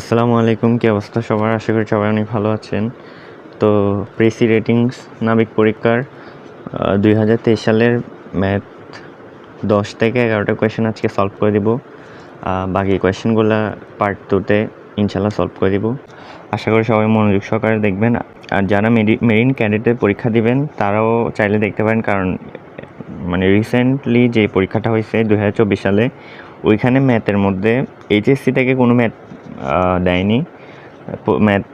আসসালামু আলাইকুম, কি অবস্থা সবার? আশা করি সবাই অনেক ভালো আছেন। তো প্রেসি রেটিংস, নাবিক পরীক্ষার দুই হাজার তেইশ সালের ম্যাথ দশ থেকে এগারোটা কোয়েশ্চেন আজকে সলভ করে দিব। বাকি কোয়েশ্চেনগুলো পার্ট টুতে ইনশাল্লাহ সলভ করে দিব। আশা করি সবাই মনোযোগ সহকারে দেখবেন। আর যারা মেরিন ক্যাডেটের পরীক্ষা দিবেন, তারাও চাইলে দেখতে পারেন, কারণ মানে রিসেন্টলি যে পরীক্ষাটা হয়েছে দু হাজার চব্বিশ সালে, ওইখানে ম্যাথের মধ্যে এইচএসসি থেকে কোনো ম্যাথ দেয়নি। ম্যাথ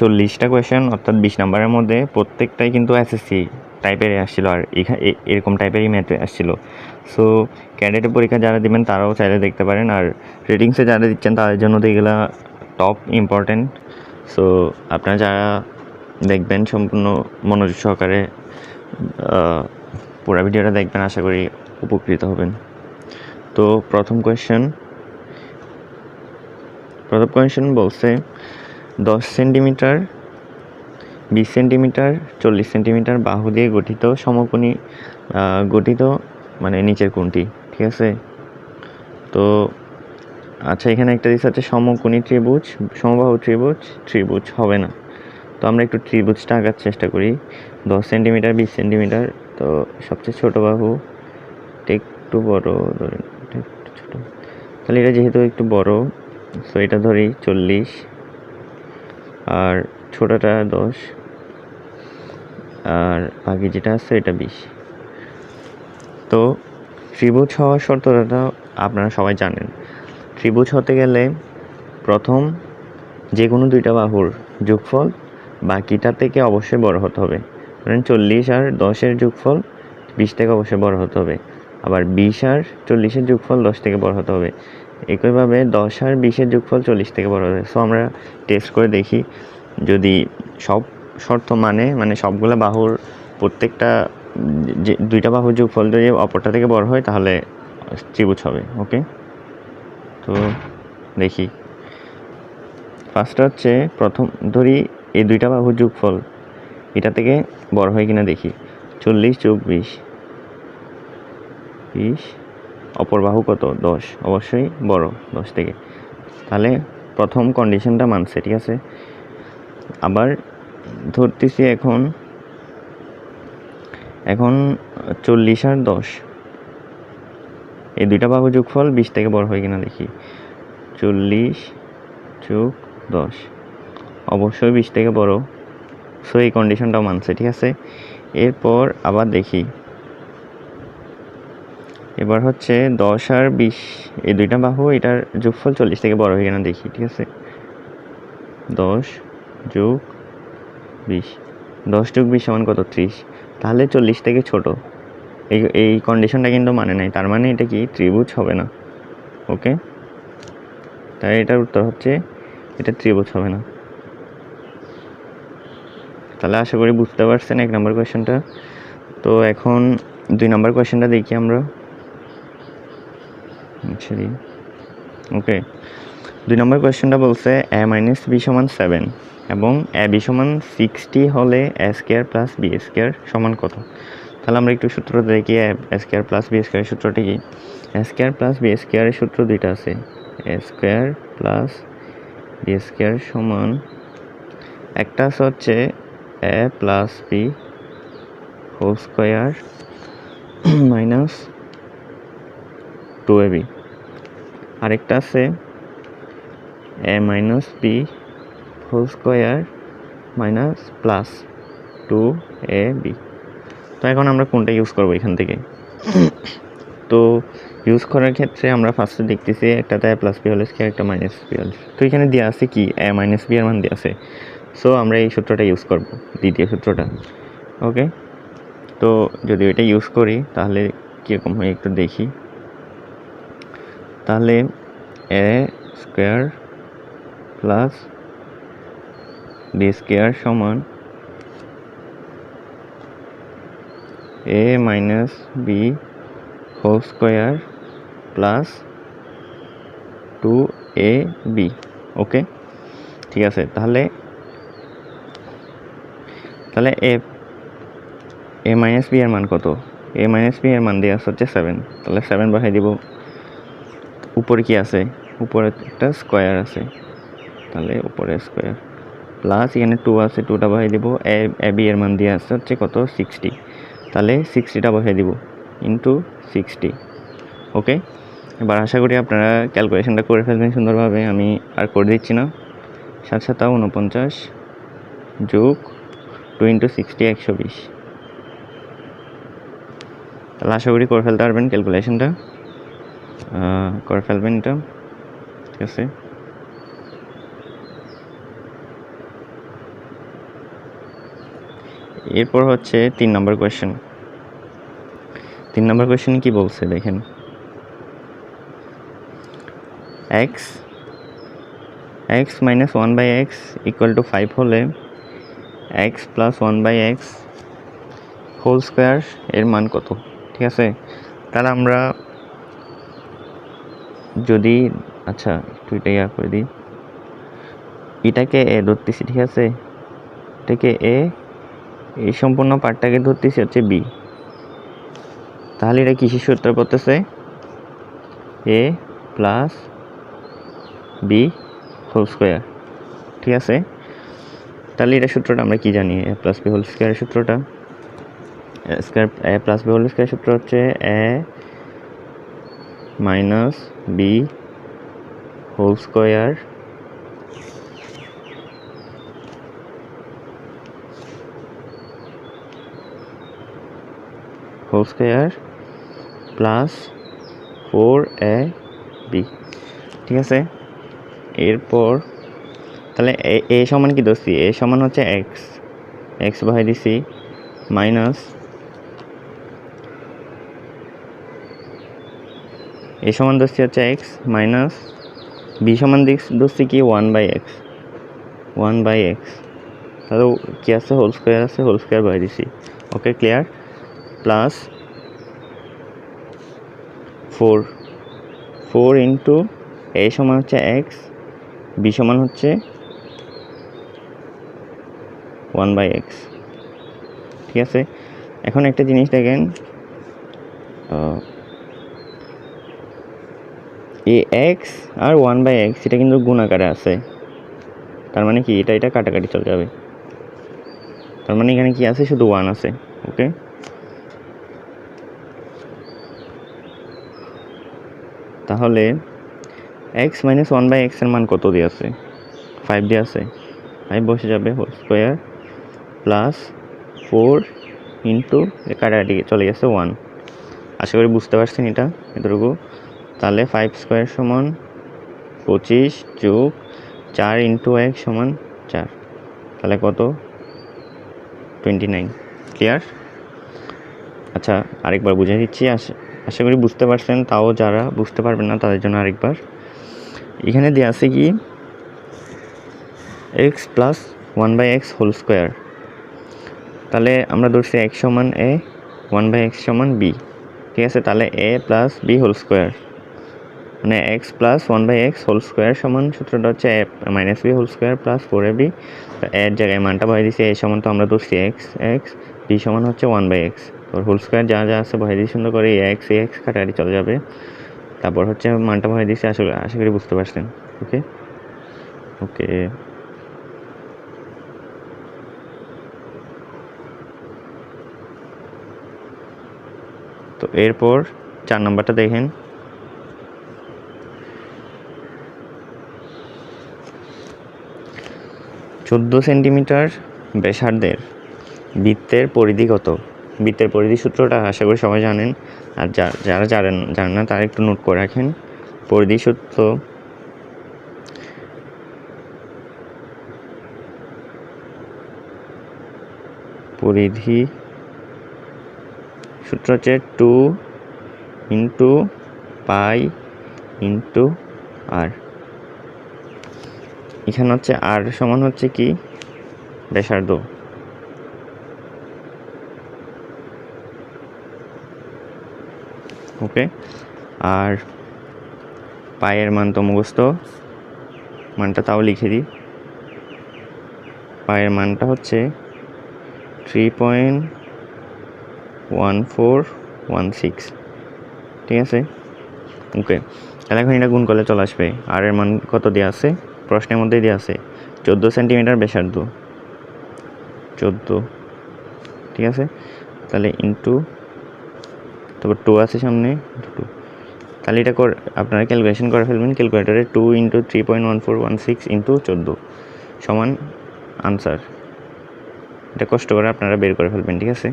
চল্লিশটা কোয়েশ্চেন অর্থাৎ বিশ নাম্বারের মধ্যে প্রত্যেকটাই কিন্তু এসএসসি টাইপেরই আসছিল, আর এরকম টাইপেরই ম্যাথ আসছিল। সো ক্যাডেটের পরীক্ষা যারা দিবেন, তারাও চাইলে দেখতে পারেন, আর রেটিংসে যারা দিচ্ছেন, তাদের জন্য তো এগুলা টপ ইম্পর্ট্যান্ট সো আপনারা যারা দেখবেন, সম্পূর্ণ মনোযোগ সহকারে পুরো ভিডিওটা দেখবেন, আশা করি উপকৃত হবেন। তো, প্রথম কোয়েশ্চেন প্রথম কোয়েশ্চেন বলছে, দশ সেন্টিমিটার বিশ সেন্টিমিটার চল্লিশ সেন্টিমিটার বাহু দিয়ে গঠিত সমকোণী গঠিত মানে নিচের কোণটি, ঠিক আছে? তো আচ্ছা এখানে একটা দিচ্ছে হচ্ছে সমকোণী ত্রিভুজ, সমবাহু ত্রিভুজ ত্রিভুজ হবে না। তো আমরা একটু ত্রিভুজটা আঁকার চেষ্টা করি। দশ সেন্টিমিটার বিশ সেন্টিমিটার তো সবচেয়ে ছোট বাহু একটু বড়, ধরেন ছোট। তাহলে এটা যেহেতু একটু বড় সো এটা ধরি চল্লিশ। আর ছোটটা দশ। আর বাকি যেটা আছে, এটা বিশ। তো, ত্রিভুজ হওয়ার শর্তটা আপনারা সবাই জানেন। ত্রিভুজ হতে গেলে প্রথম যে কোনো দুইটা বাহুর যোগফল বাকিটা থেকে অবশ্যই বড় হতে হবে। ধরেন চল্লিশ আর দশের যোগফল বিশ থেকে অবশ্যই বড় হতে হবে। আবার বিশ আর চল্লিশের যোগফল দশ থেকে বড় হতে হবে। একইভাবে দশ আর বিশের যোগফল চল্লিশ থেকে বড় হবে সো আমরা টেস্ট করে দেখি যদি সব শর্ত মানে মানে সবগুলো বাহুর প্রত্যেকটা যে, দুইটা বাহুর যোগফল যদি অপরটা থেকে বড় হয়, তাহলে ত্রিভুজ হবে ওকে তো দেখি। ফার্স্ট হচ্ছে প্রথম, ধরি এই দুইটা বাহুর যোগফল এটা থেকে বড় হয় কিনা দেখি। চল্লিশ যোগ বিশ বিশ অপর বাহু কত? দশ। অবশ্যই বড়, দশ থেকে। তাহলে প্রথম কন্ডিশনটা মানছে, ঠিক আছে? আবার ধরতেছি এখন এখন চল্লিশ আর দশ। এই দুইটা বাহু যোগফল বিশ থেকে বড় হয় কিনা দেখি। চল্লিশ যোগ দশ। অবশ্যই বিশ থেকে বড়। সো এই কন্ডিশনটাও মানছে, ঠিক আছে? এরপর আবার দেখি। এবার হচ্ছে দশ আর বিশ, এই দুইটা বাহু, এটার যোগফল চল্লিশ থেকে বড় হয়ে কিনা দেখি, ঠিক আছে? দশ যোগ বিশ, দশ যোগ বিশ সমান কত? ত্রিশ। তাহলে চল্লিশ থেকে ছোট। এই এই কন্ডিশনটা কিন্তু মানে নাই, তার মানে এটা কি? ত্রিভুজ হবে না। ওকে? তাই এটার উত্তর হচ্ছে, এটা ত্রিভুজ হবে না। তাহলে আশা করি বুঝতে পারছেন এক নম্বর কোয়েশ্চেনটা তো এখন দুই নম্বর কোয়েশ্চেনটা দেখি আমরা। দিই ওকে দুই নম্বর কোয়েশ্চেনটা বলছে এ মাইনাস বি সমান সেভেন এবং এ বি সমান সিক্সটি হলে A square plus B square সমান কত? তাহলে আমরা একটু সূত্রটা দেখি এ স্কোয়ার প্লাস বি স্কোয়ারের সূত্রটি কি? এ স্কোয়ার প্লাস বি স্কোয়ারের সূত্র দুইটা আছে। A square plus B square সমান একটা হচ্ছে A plus B whole square minus two A B আরেকটা আছে। A minus B whole square minus plus two A B তো এখন আমরা কোনটা ইউজ করব এখান থেকে? তো ইউজ করার ক্ষেত্রে আমরা ফার্স্টে দেখতেছি একটাতে এ প্লাস বি হলে স্কোয়ার একটা মাইনাস বি হলে তো এখানে দেওয়া আছে কি? এ মাইনাস বি এর মান দেওয়া আছে। সো আমরা এই সূত্রটা ইউজ করব, দ্বিতীয় সূত্রটা। ওকে তো যদি এটা ইউজ করি, তাহলে কীরকম হয় একটু দেখি। তাহলে A square plus B square সমান A minus B whole square plus two A B, okay? ঠিক আছে, তাহলে তাহলে এ এ মাইনাস বি এর মান কত? এ মাইনাস বি এর মান দেওয়া আছে হচ্ছে সেভেন তাহলে সেভেন বসাই দিব উপরে কি আছে? উপরে একটা স্কোয়ার আছে। তাহলে উপরে স্কোয়ার প্লাস এখানে টু আছে টুটা বসাই দিব। এ বি এর মান দিয়ে আসছে হচ্ছে কত? সিক্সটি তাহলে সিক্সটিটা বসাই দিব ইন্টু সিক্সটি ওকে এবার আশা করি আপনারা ক্যালকুলেশনটা করে ফেলবেন সুন্দরভাবে। আমি আর করে দিচ্ছি না। সাত সাতা উনপঞ্চাশ যোগ টু ইন্টু সিক্সটি একশো বিশ। তাহলে আশা করি করে ফেলতে পারবেন ক্যালকুলেশনটা করে ফেলবেন এটা। ঠিক আছে। এরপর হচ্ছে তিন নম্বর কোয়েশ্চেন তিন নম্বর কোয়েশ্চেন কি বলছে দেখেন। X X minus one by X equal to five হলে X plus one by X whole square এর মান কত? ঠিক আছে? তাহলে আমরা যদি আচ্ছা একটু এটা ইয়া করে দিই। এটাকে এ ধরতেছি, ঠিক আছে? এটাকে এ? এই সম্পূর্ণ পার্টটাকে ধরতেছি হচ্ছে বি। তাহলে এটা কিসের সূত্র পড়তেছে? A plus B whole square, ঠিক আছে? তাহলে এটা সূত্রটা আমরা কি জানি? এ প্লাস বি হোল স্কোয়ারের সূত্রটা। Square, A plus B whole square সূত্র হচ্ছে A minus B whole square whole square plus four A B ঠিক আছে? এরপর, তাহলে এ সমান কি দোষী এ সমান হচ্ছে এক্স এক্স বহাই দিছি মাইনাস এ সমান দোষী হচ্ছে এক্স মাইনাস বি সমান দোষী কি one by X one by X তাহলে কি আছে? হোল স্কোয়ার আছে হোল স্কোয়ার বহাই দিছি। Okay clear plus four four into A সমান হচ্ছে এক্স বি সমান হচ্ছে ওয়ান বাই এক্স ঠিক আছে? এখন একটা জিনিস দেখেন এই এক্স আর ওয়ান বাই এক্স এটা কিন্তু গুণাকারে আছে। তার মানে কি? এটা এটা কাটাকাটি চলে যাবে। তার মানে এখানে কি আছে? শুধু ওয়ান আছে ওকে তাহলে এক্স মাইনাস ওয়ান বাই এক্সের মান কত দিয়ে আছে? ফাইভ দিয়ে আছে। ফাইভ বসে যাবে whole square plus four into কাটাকাটি চলে গেছে ওয়ান আশা করি বুঝতে পারছেন এটা, এতটুকু। তাহলে ফাইভ স্কোয়ার সমান পঁচিশ যোগ চার ইন্টু এক সমান চার। তাহলে কত? টোয়েন্টি নাইন ক্লিয়ার আচ্ছা আরেকবার বুঝে দিচ্ছি। আশা করি বুঝতে পারছেন। তাও যারা বুঝতে পারবেন না, তাদের জন্য আরেকবার। এখানে দেওয়া আছে কি? X plus one by X whole square তাহলে আমরা ধরছি এক্স সমান এ ওয়ান বাই এক্স সমান বি। ঠিক আছে? তাহলে A plus B whole square মানে X plus one by X whole square সমান সূত্রটা হচ্ছে minus B whole square plus four A B এর জায়গায় মানটা বহাই দিছি, এ সমান তো আমরা ধরছি এক্স এক্স বি সমান হচ্ছে ওয়ান বাই এক্স তো হোল স্কোয়ার যা যা আছে বহাই দিয়ে সুন্দর করে এক্স এক্স কাটাকাটি চলে যাবে। তারপর হচ্ছে মানটা বহাই দিছি আশা আশা করি বুঝতে পারছেন ওকে ওকে তো এরপর চার নাম্বারটা দেখেন। চোদ্দ সেন্টিমিটার ব্যাসার্ধের বৃত্তের পরিধি কত? বৃত্তের পরিধি সূত্রটা আশা করি সবাই জানেন। আর যারা জানেন জানেন না, তারা একটু নোট করে রাখেন। পরিধি সূত্র পরিধি সূত্র হচ্ছে two into pi into R এখানে হচ্ছে আর সমান হচ্ছে কি? ব্যাসার্ধ। ওকে। আর পায়ের মান তো মুখস্থ। মানটা তাও লিখে দিই। পায়ের মানটা হচ্ছে three point one four one six ঠিক আছে? ওকে। তাহলে এখন এটা গুণ করলে চলে আসবে। আর এর মান কত দেওয়া আছে? প্রশ্নের মধ্যেই দেওয়া আছে, চোদ্দ সেন্টিমিটার ব্যাসার্ধ। চোদ্দ। ঠিক আছে? তাহলে ইন্টু তারপর টু আছে সামনে টু তাহলে এটা কর, আপনারা ক্যালকুলেশন করে ফেলবেন ক্যালকুলেটারে two into three point one four one six into চোদ্দ সমান আনসার এটা কষ্ট করে আপনারা বের করে ফেলবেন, ঠিক আছে?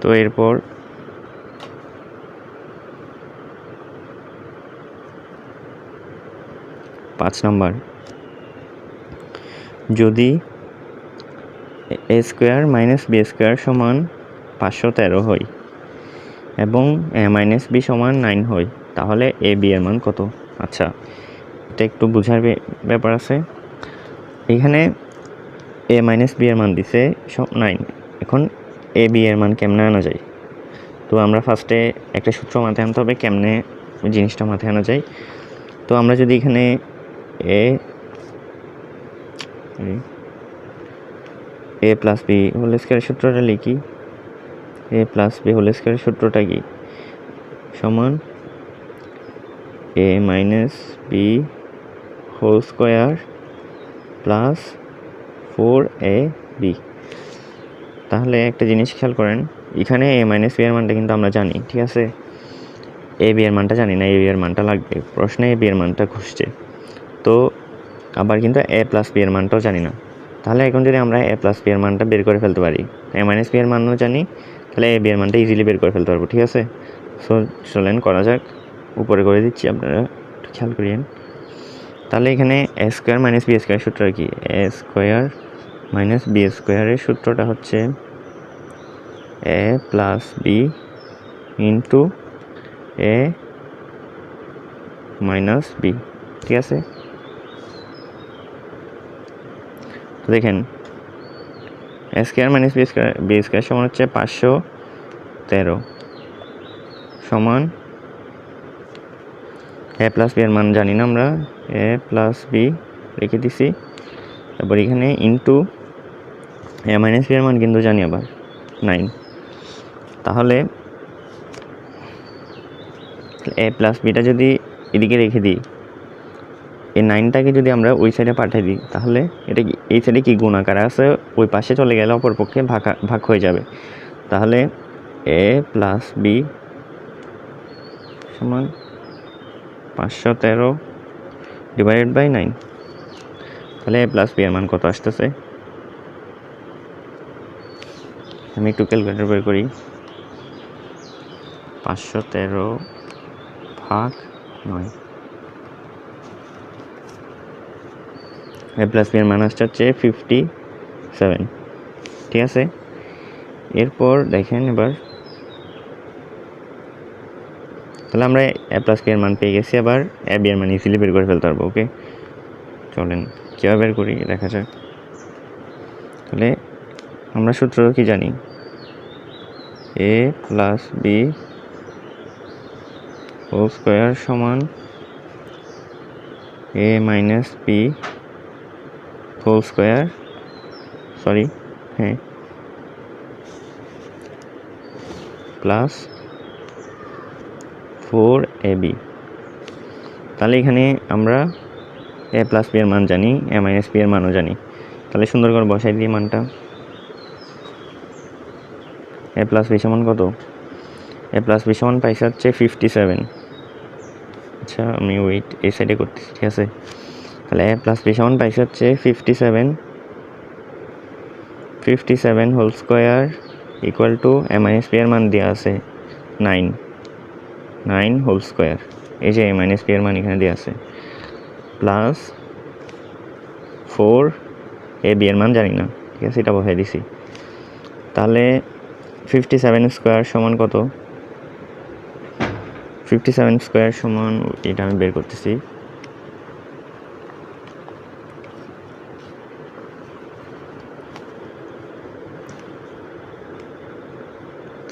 তো এরপর পাঁচ নম্বর। যদি A square minus B square সমান পাঁচশো তেরো হয় এবং এ মাইনাস বি সমান নাইন হয়, তাহলে এ বি এর মান কত? আচ্ছা এটা একটু বোঝার ব্যাপার আছে। এখানে এ মাইনাস বি এর মান দিছে সব নাইন। এখন এ বি এর মান কেমনে আনা যায়? তো আমরা ফার্স্টে একটা সূত্র মাথায় আনতে হবে, কেমনে জিনিসটা মাথায় আনা যায়? তো আমরা যদি এখানে A A plus B whole square সূত্রটা লিখি। এ প্লাস বি হোল স্কোয়ারের সূত্রটা কি? সমান A minus B whole square plus four A B তাহলে একটা জিনিস খেয়াল করেন, এখানে এ মাইনাস বি এর মানটা কিন্তু আমরা জানি, ঠিক আছে? এ বি এর মানটা জানি না এ বি এর মানটা লাগবে। প্রশ্নে এ বি এর মানটা খুঁজছে তো আবার কিন্তু এ প্লাস পি এর মানটাও জানি না। তাহলে এখন যদি আমরা এ প্লাস পি এর মানটা বের করে ফেলতে পারি এ মাইনাস পি এর মানও জানি, তাহলে এ বি এর মানটা ইজিলি বের করে ফেলতে পারব, ঠিক আছে? সো চলেন করা যাক। উপরে করে দিচ্ছি, আপনারা একটু খেয়াল করিয়েন। তাহলে এখানে A square minus B square সূত্র কি? এ স্কোয়ার মাইনাস বি স্কোয়ারের সূত্রটা হচ্ছে A plus B into A minus B ঠিক আছে? তো দেখেন square minus B square B square সমান হচ্ছে পাঁচশো তেরো। সমান এ প্লাস বি এর মান জানি না আমরা। এ প্লাস বি রেখে দিছি। তারপর এখানে ইন্টু এ মাইনাস বি এর মান কিন্তু জানি আবার নাইন তাহলে এ প্লাস বিটা যদি এদিকে রেখে দিই এই নাইনটাকে যদি আমরা ওই সাইডে পাঠিয়ে দিই, তাহলে এটা এই সাইডে কি গুণ আকারে? আছে ওই পাশে চলে গেলে অপরপক্ষে ভাগ ভাগ হয়ে যাবে। তাহলে এ প্লাস বি সমান পাঁচশো তেরো ডিভাইডেড বাই নাইন তাহলে এ প্লাস বি এর মান কত আসতেছে? আমি একটু ক্যালকুলেটর বের করি। পাঁচশো তেরো ভাগ নয়। এ প্লাস বি আসছে হচ্ছে ফিফটি সেভেন ঠিক আছে? এরপর দেখেন এবার। তাহলে আমরা এ প্লাস বি এর মান পেয়ে গেছি, আবার এ বি এর মান ইজিলি বের করে ফেলতে পারব, ওকে? চলেন, কীভাবে বের করি? দেখা যাক। তাহলে আমরা সূত্র কি জানি? A plus B whole square সমান A minus B whole square sorry হ্যাঁ প্লাস ফোর এ বি তাহলে এখানে আমরা এ প্লাস বি এর মান জানি এ মাইনাস বি এর মানও জানি। তাহলে সুন্দর করে বসাই দিই মানটা। এ প্লাস বি সমান কত? এ প্লাস বি সমান পাইছে হচ্ছে ফিফটি সেভেন আচ্ছা আমি ওয়েট এই সাইডে করতেছি, ঠিক আছে? তাহলে এ প্লাস বি সমান পাইছে হচ্ছে fifty seven fifty seven whole square equal to A minus B এর মান দেওয়া আছে নাইন নাইন হোল স্কোয়ার এই যে এ মাইনাস বি এর মান এখানে দেওয়া আছে। প্লাস ফোর এ বি এর মান জানি না। ঠিক আছে, এটা বসাই দিছি। তাহলে ফিফটি সেভেন স্কোয়ার সমান কত? ফিফটি সেভেন স্কোয়ার সমান, এটা আমি বের করতেছি।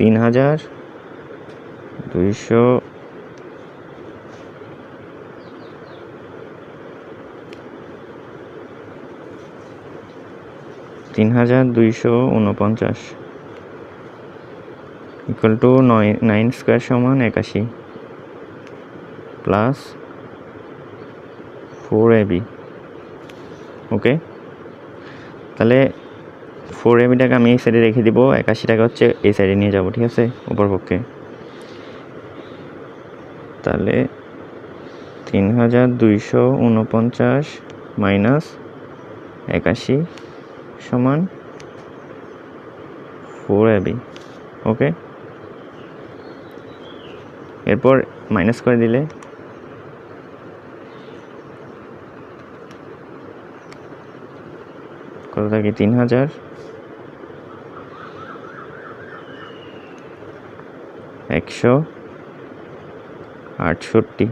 তিন হাজার দুইশো তিন হাজার দুইশো উনপঞ্চাশ ইকুয়াল টু নয় নাইন স্কোয়ার সমান একাশি plus four A B okay তাহলে ফোর এবিটাকে আমি এই সাইডে রেখে দিব, একাশি টাকা হচ্ছে এই সাইডে নিয়ে যাব, ঠিক আছে? উপর পক্ষে তাহলে তিন হাজার দুইশো উনপঞ্চাশ মাইনাস একাশি সমান ফোর এবি ওকে? এরপর মাইনাস করে দিলে কত থাকে? তিন হাজার একশো আটষট্টি।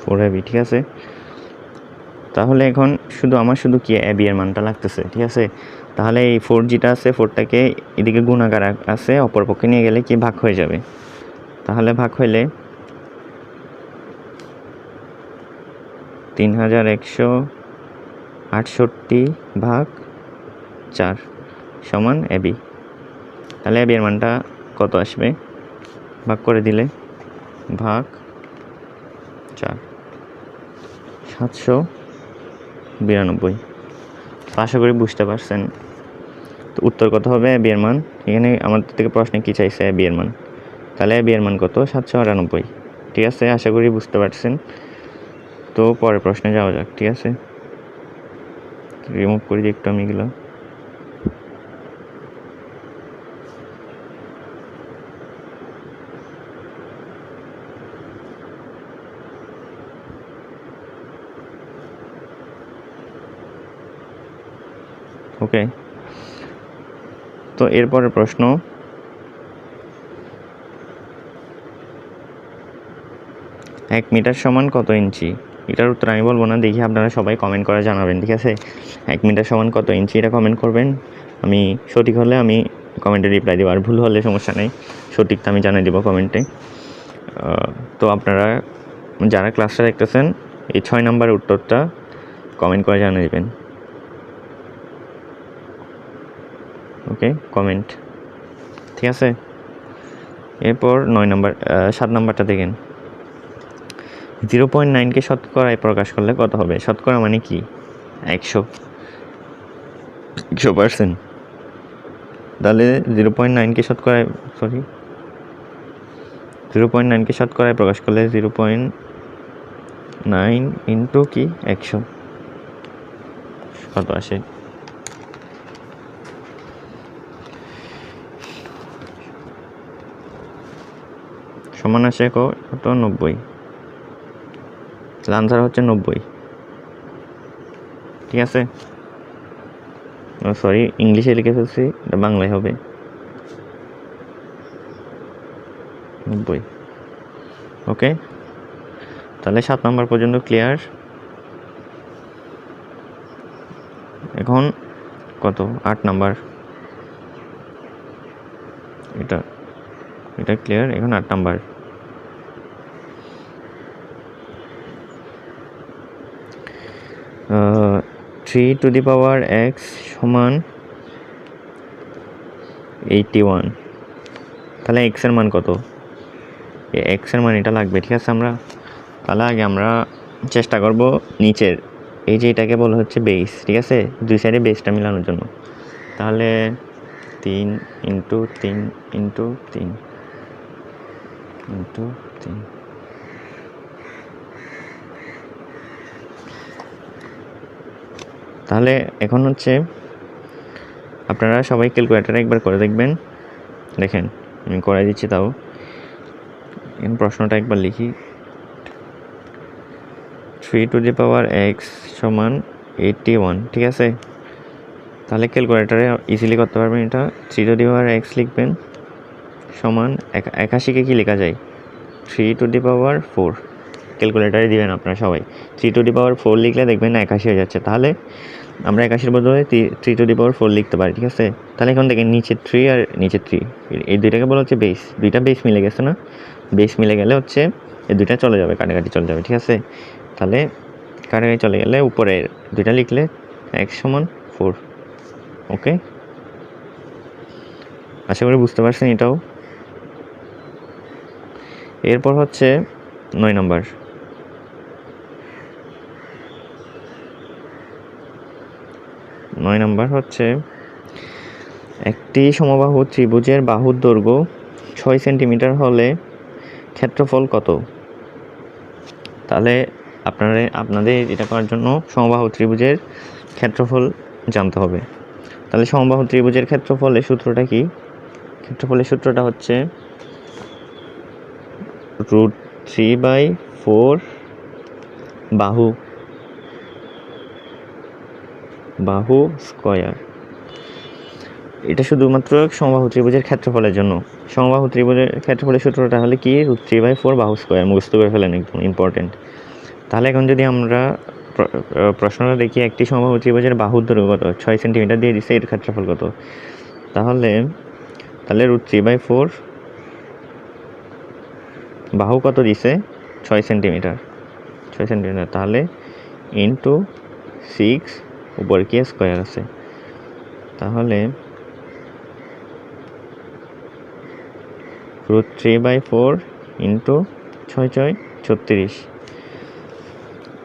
ফোর এবি ঠিক আছে? তাহলে এখন শুধু আমার শুধু কি এবি মানটা লাগতেছে, ঠিক আছে? তাহলে এই ফোর জিটা আছে ফোরটাকে এদিকে গুণাকার আছে, অপরপক্ষে নিয়ে গেলে কি ভাগ হয়ে যাবে? তাহলে ভাগ হইলে তিন হাজার একশো আটষট্টি ভাগ চার সমান এবি তাহলে এবি এর মানটা কত আসবে? ভাগ করে দিলে ভাগ চার। সাতশো বিরানব্বই। তো আশা করি বুঝতে পারছেন। তো উত্তর কত হবে? বিয়ের মান। এখানে আমাদের থেকে প্রশ্নে কী চাইছে? বিয়ের মান। তাহলে বিয়ের মান কত? সাতশো আটানব্বই। ঠিক আছে, আশা করি বুঝতে পারছেন। তো পরের প্রশ্নে যাওয়া যাক, ঠিক আছে? রিমুভ করে দিই একটু আমি এগুলো। ওকে তো এরপরের প্রশ্ন এক মিটার সমান কত ইঞ্চি? এটার উত্তর আমি বলব না, দেখি আপনারা সবাই কমেন্ট করে জানাবেন, ঠিক আছে? এক মিটার সমান কত ইঞ্চি? এটা কমেন্ট করবেন। আমি সঠিক হলে আমি কমেন্টে রিপ্লাই দেবো, আর ভুল হলে সমস্যা নেই, সঠিকটা আমি জানিয়ে দেবো কমেন্টে তো আপনারা যারা ক্লাসটা দেখতেছেন, এই ছয় নম্বরের উত্তরটা কমেন্ট করে জানিয়ে দেবেন। ওকে কমেন্ট ঠিক আছে? এরপর নয় নম্বর সাত নম্বরটা দেখেন। জিরো পয়েন্ট নাইনকে শতকরায় প্রকাশ করলে কত হবে? শতকরা মানে কি? একশো। একশো পার্সেন্ট তাহলে জিরো পয়েন্ট নাইনকে শতকরায় সরি জিরো পয়েন্ট নাইনকে শতকরায় প্রকাশ করলে জিরো পয়েন্ট নাইন ইন্টু কি? একশো। কত আসে? সমান আসে কত? নব্বই। আনসার হচ্ছে নব্বই। ঠিক আছে? সরি ইংলিশে লিখে ফেলছি, এটা বাংলায় হবে। নব্বই। ওকে তাহলে সাত নম্বর পর্যন্ত ক্লিয়ার এখন কত? আট নাম্বার। এটা এটা ক্লিয়ার এখন আট number. Three to the power X সমান এইটটি ওয়ান। তাহলে এক্সের মান কত? এক্সের মান এটা লাগবে, ঠিক আছে আমরা? তাহলে আগে আমরা চেষ্টা করব নিচের। এই যে এটাকে বলা হচ্ছে বেস ঠিক আছে? দুই সাইডে বেসটা মিলানোর জন্য। তাহলে তিন ইন্টু তিন ইন্টু তিন। ইন্টু তিন। তাহলে এখন হচ্ছে আপনারা সবাই ক্যালকুলেটারে একবার করে দেখবেন। দেখেন, আমি করে দিচ্ছি তাও। এখন প্রশ্নটা একবার লিখি। Three to the power X সমান এইটটি ওয়ান ঠিক আছে? তাহলে ক্যালকুলেটারে ইজিলি করতে পারবেন এটা। Three to the power X লিখবেন সমান এক- একাশিকে কি লেখা যায়? Three to the power four ক্যালকুলেটারে দিবেন আপনারা সবাই। Three to the power four লিখলে দেখবেন একাশি হয়ে যাচ্ছে। তাহলে আমরা একাশির বদলে three to the power four লিখতে পারি, ঠিক আছে? তাহলে এখন দেখেন নিচে থ্রি আর নিচে থ্রি এই দুইটাকে বলা হচ্ছে বেস দুইটা বেস মিলে গেছে না? বেস মিলে গেলে হচ্ছে এই দুইটা চলে যাবে, কাটাকাটি চলে যাবে, ঠিক আছে? তাহলে কাটাকাটি চলে গেলে উপরে দুইটা লিখলে এক সমান ফোর ওকে আশা করি বুঝতে পারছেন এটাও। এরপর হচ্ছে নয় নম্বর। নয় নম্বর হচ্ছে একটি সমবাহু ত্রিভুজের বাহুর দৈর্ঘ্য ছয় সেন্টিমিটার হলে ক্ষেত্রফল কত? তাহলে আপনারা, আপনাদের এটা করার জন্য সমবাহু ত্রিভুজের ক্ষেত্রফল জানতে হবে। তাহলে সমবাহু ত্রিভুজের ক্ষেত্রফলের সূত্রটা কি? ক্ষেত্রফলের সূত্রটা হচ্ছে রুট থ্রি বাই ফোর বাহু বাহু স্কয়ার। এটা শুধুমাত্র সমবাহু ত্রিভুজের ক্ষেত্রফলের জন্য। সমবাহু ত্রিভুজের ক্ষেত্রফলের সূত্রটা হলে কি? রুট থ্রি বাই ফোর বাহু স্কয়ার। মুখস্থ করে ফেলেন একদম ইম্পর্টেন্ট তাহলে এখন যদি আমরা প্রশ্নটা দেখি, একটি সমবাহু ত্রিভুজের বাহুর দৈর্ঘ্য কত? ছয় সেন্টিমিটার দিয়ে দিচ্ছে এর ক্ষেত্রফল কত? তাহলে তাহলে রুট থ্রি বাই ফোর বাহু কত দিছে? ছয় সেন্টিমিটার। ছয় সেন্টিমিটার। তাহলে ইন্টু সিক্স উপরে কি স্কোয়ার আছে? তাহলে root three by four into ছয় ছয় ছত্রিশ।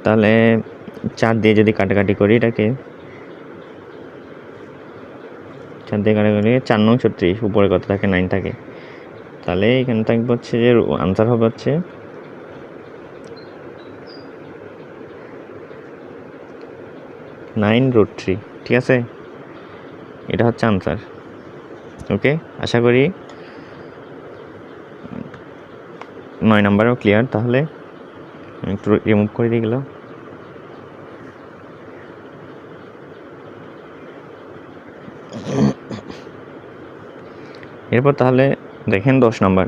তাহলে চার দিয়ে যদি কাটাকাটি করি এটাকে, চার দিয়ে কাটাকাটি চার নং ছত্রিশ উপরে কত থাকে নাইন থাকে। তাহলে এখানে থাকবে হচ্ছে যে আনসার হবে হচ্ছে নাইন রুট থ্রি, ঠিক আছে? এটা হচ্ছে আনসার, ওকে? আশা করি নয় নাম্বারও ক্লিয়ার, তাহলে একটু রিমুভ করে দিয়ে গেলাম। এরপর তাহলে দেখেন দশ নাম্বার।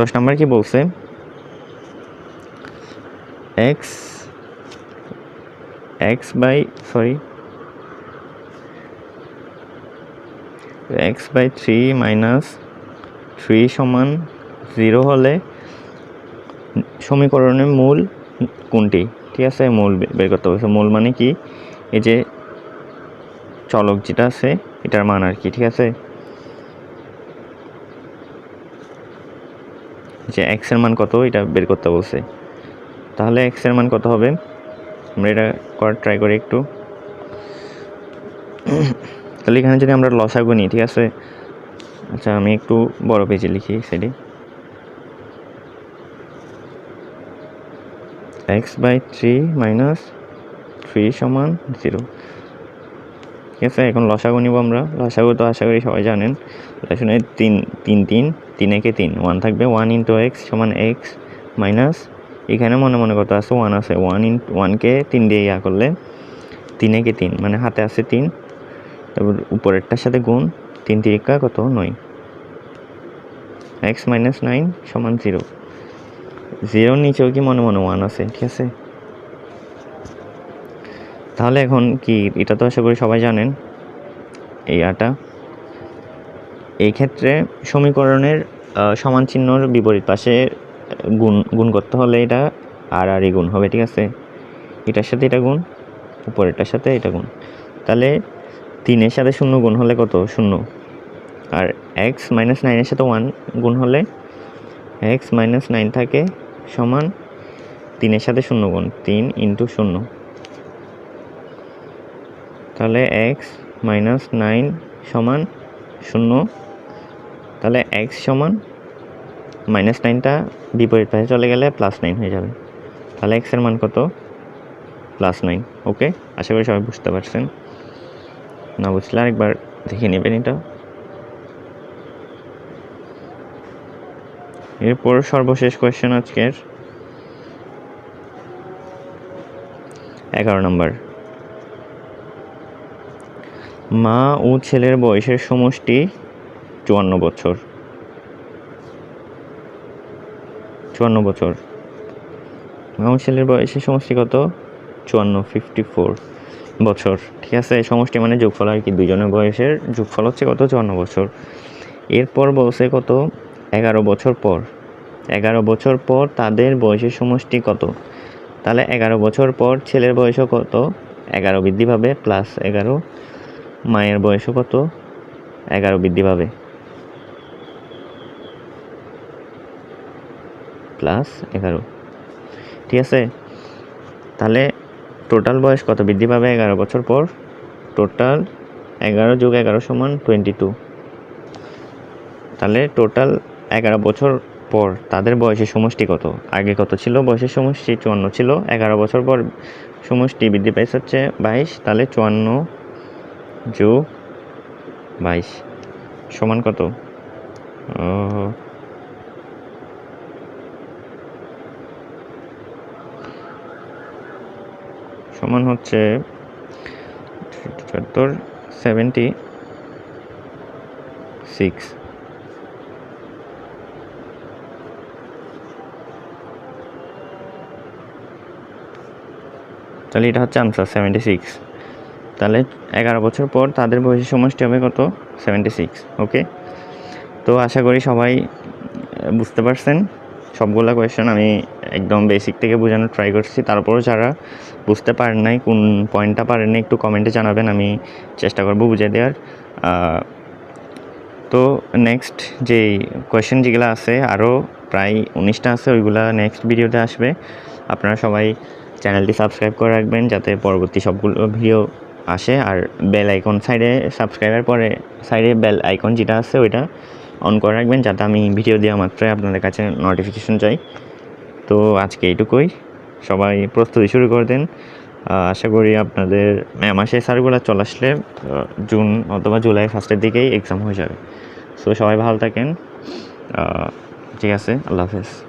দশ নাম্বার কি বলছে? X X by sorry X by three minus three সমান জিরো হলে সমীকরণের মূল কোনটি? ঠিক আছে, মূল বের করতে হবে। মূল মানে কি? এই যে চলক যেটা আছে, এটার মান আর কি, ঠিক আছে? যে এক্সের মান কত, এটা বের করতে বলছে। তাহলে এক্সের মান কত হবে? আমরা এটা করার ট্রাই করি একটু। তাহলে এখানে যদি আমরা লসাগু নিই, ঠিক আছে? আচ্ছা আমি একটু বড় পেজে লিখি সেটি X by three minus three সমান জিরো ঠিক আছে, এখন লসাগু নিব আমরা। লসাগু তো আশা করি সবাই জানেন। শুনে তিন তিন তিন তিন একে তিন। ওয়ান থাকবে ওয়ান ইন্টু এক্স সমান এক্স মাইনাস এখানে মনে মনে কত আছে ওয়ান আছে। ওয়ান ইন ওয়ানকে তিন দিয়ে ইয়া করলে তিনে একে তিন মানে হাতে আছে তিন। তারপর উপরেরটার সাথে গুণ, তিন তিরিকা কত? নয়। এক্স মাইনাস নাইন সমান জিরো জিরোর নিচেও কি মনে মনে ওয়ান আছে, ঠিক আছে? তাহলে এখন কি, এটা তো আশা করি সবাই জানেন, এই আটা এই ক্ষেত্রে সমীকরণের সমান চিহ্নর বিপরীত পাশে গুণ গুণ করতে হলে এটা আর আর গুণ হবে, ঠিক আছে? এটার সাথে এটা গুণ, উপরেরটার সাথে এটা গুণ। তাহলে তিনের সাথে শূন্য গুণ হলে কত? শূন্য। আর এক্স মাইনাস নাইনের সাথে ওয়ান গুণ হলে এক্স মাইনাস নাইন থাকে সমান তিনের সাথে শূন্য গুণ, তিন ইন্টু শূন্য। তাহলে এক্স মাইনাস নাইন সমান শূন্য। তাহলে এক্স সমান মাইনাস নাইনটা বিপরীত পাশে চলে গেলে প্লাস নাইন হয়ে যাবে। তাহলে এক্সের মান কত? প্লাস নাইন ওকে আশা করি সবাই বুঝতে পারছেন। না বুঝলে আরেকবার দেখে নেবেন এটা। এরপর সর্বশেষ কোয়েশ্চেন আজকের। এগারো নম্বর মা ও ছেলের বয়সের সমষ্টি চুয়ান্ন বছর। চুয়ান্ন বছর। ও ছেলের বয়সের সমষ্টি কত চুয়ান্ন ফিফটি ফোর বছর। ঠিক আছে সমষ্টি মানে যোগফল আর কি দুজনের বয়সের যোগফল হচ্ছে কত? চুয়ান্ন বছর। এরপর বলছে কত? এগারো বছর পর। এগারো বছর পর তাদের বয়সের সমষ্টি কত? তাহলে এগারো বছর পর ছেলের বয়সও কত? এগারো বৃদ্ধি পাবে প্লাস এগারো। মায়ের বয়সও কত? এগারো বৃদ্ধি পাবে। প্লাস এগারো। ঠিক আছে? তাহলে টোটাল বয়স কত? বৃদ্ধি পাবে এগারো বছর পর টোটাল এগারো যোগ এগারো সমান টোয়েন্টি টু তাহলে টোটাল এগারো বছর পর তাদের বয়সের সমষ্টি কত? আগে কত ছিল? বয়সের সমষ্টি চুয়ান্ন ছিল। এগারো বছর পর সমষ্টি বৃদ্ধি পাইছে হচ্ছে বাইশ। তাহলে চুয়ান্ন যোগ বাইশ সমান কত? সমান হচ্ছে চুয়াত্তর সেভেন্টি সিক্স তাহলে এটা হচ্ছে আনসার সেভেন্টি সিক্স তাহলে এগারো বছর পর তাদের বয়সের সমষ্টি হবে কত? সেভেন্টি সিক্স ওকে তো আশা করি সবাই বুঝতে পারছেন। সবগুলা কোয়েশ্চেন আমি একদম বেসিক থেকে বোঝানোর ট্রাই করছি। তারপরও যারা বুঝতে পারেন নাই কোন পয়েন্টটা পারেন নাই, একটু কমেন্টে জানাবেন, আমি চেষ্টা করব বুঝিয়ে দেওয়ার। তো নেক্সট যেই কোয়েশ্চেন যেগুলো আছে, আরও প্রায় উনিশটা আছে, ওইগুলা নেক্সট ভিডিওতে আসবে। আপনারা সবাই চ্যানেলটি সাবস্ক্রাইব করে রাখবেন, যাতে পরবর্তী সবগুলো ভিডিও আসে। আর বেল আইকন সাইডে সাবস্ক্রাইবার পরে সাইডে বেল আইকন যেটা আছে, ওইটা অন করে রাখবেন, যাতে আমি ভিডিও দেওয়া মাত্রই আপনাদের কাছে নোটিফিকেশন চাই। তো আজকে এইটুকুই। সবাই প্রস্তুতি শুরু করে দিন। আশা করি আপনাদের মে মাসে সার্কুলার চলে আসলে জুন অথবা জুলাই ফার্স্টের দিকেই এক্সাম হয়ে যাবে। সো সবাই ভালো থাকেন। ঠিক আছে, আল্লাহ হাফেজ।